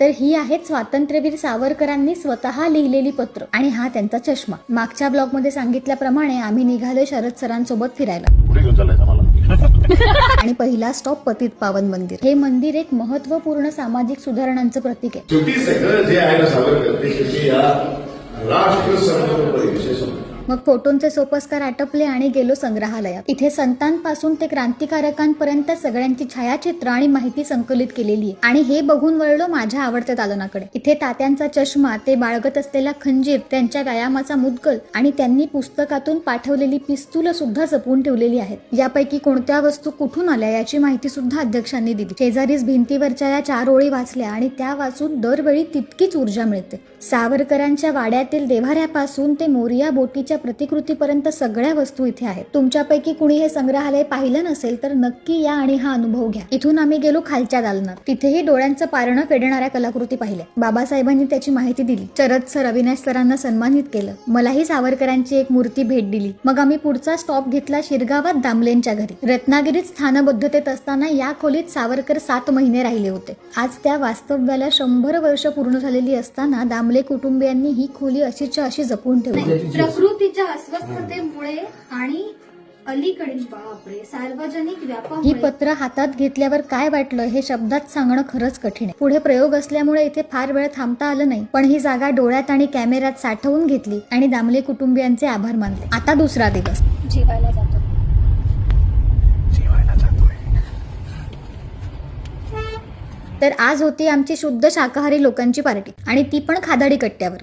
तर ही आहेत स्वातंत्र्यवीर सावरकरांनी स्वतः लिहिलेली पत्र आणि हा त्यांचा चष्मा. मागच्या ब्लॉगमध्ये सांगितल्याप्रमाणे आम्ही निघालो शरद सरांसोबत फिरायला. आणि पहिला स्टॉप पतित पावन मंदिर. हे मंदिर एक महत्त्वपूर्ण सामाजिक सुधारणांचं प्रतीक आहे. मग फोटोंचे सोपस्कार आटपले आणि गेलो संग्रहालयात. इथे संतांपासून ते क्रांतिकारकांपर्यंत सगळ्यांची छायाचित्र आणि माहिती संकलित केलेली आहे. आणि हे बघून वळलो माझ्या आवडत्या दालनाकडे. इथे तात्यांचा चष्मा ते बाळगत असलेला खंजीर त्यांच्या व्यायामाचा मुद्गल आणि त्यांनी पुस्तकातून पाठवलेली पिस्तुलं सुद्धा जपून ठेवलेली आहेत. यापैकी कोणत्या वस्तू कुठून आल्या याची माहिती सुद्धा अध्यक्षांनी दिली. शेजारीच भिंतीवरच्या या चार ओळी वाचल्या आणि त्या वाचून दरवेळी तितकीच ऊर्जा मिळते. सावरकरांच्या वाड्यातील देव्हाऱ्यापासून ते मोरिया बोटीच्या प्रतिकृतीपर्यंत सगळ्या वस्तू इथे आहेत. तुमच्यापैकी कुणी हे संग्रहालय पाहिलं नसेल तर नक्की या आणि हा अनुभव घ्या. इथून आम्ही गेलो खालच्या दालनात. तिथेही डोळ्यांचं पारणं फेडणाऱ्या कलाकृती पाहिल्या. बाबासाहेबांनी त्याची माहिती दिली. शरद सर अविनाश सरांना सन्मानित केलं. मलाही सावरकरांची एक मूर्ती भेट दिली. मग आम्ही पुढचा स्टॉप घेतला शिरगावात दामलेंच्या घरी. रत्नागिरीत स्थानबद्धतेत असताना या खोलीत सावरकर सात महिने राहिले होते. आज त्या वास्तव्याला शंभर वर्ष पूर्ण झालेली असताना दामले कुटुंबियांनी ही खोली अशीच्या अशी जपून ठेवली. प्रकृती प्रकृतीच्या अस्वस्थतेमुळे आणि अलीकडील बापरे सार्वजनिक ही व्यापामुळे पत्र हातात घेतल्यावर काय वाटलं हे शब्दात सांगणं खरंच कठीण आहे. पुढे प्रयोग असल्यामुळे इथे फार वेळ थांबता आलं नाही पण ही जागा डोळ्यात आणि कॅमेऱ्यात साठवून घेतली आणि दामले कुटुंबियांचे आभार मानले. आता दुसरा दिवस. जेवायला जातो. तर आज होती आमची शुद्ध शाकाहारी लोकांची पार्टी आणि ती पण खादाडी कट्ट्यावर.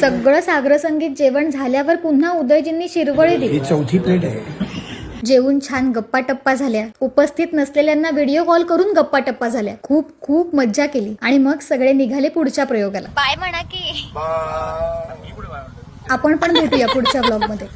सगळं सागर संगीत जेवण झाल्यावर पुन्हा उदयजींनी शिरवळी दिली. ही चौथी प्लेट आहे. जेवून छान गप्पा टप्पा झाल्या. उपस्थित नसलेल्यांना व्हिडिओ कॉल करून गप्पा टप्पा झाल्या. खूप खूप मज्जा केली. आणि मग सगळे निघाले पुढच्या प्रयोगाला. बाय म्हणा की. आपण पण भेटूया पुढच्या ब्लॉगमध्ये.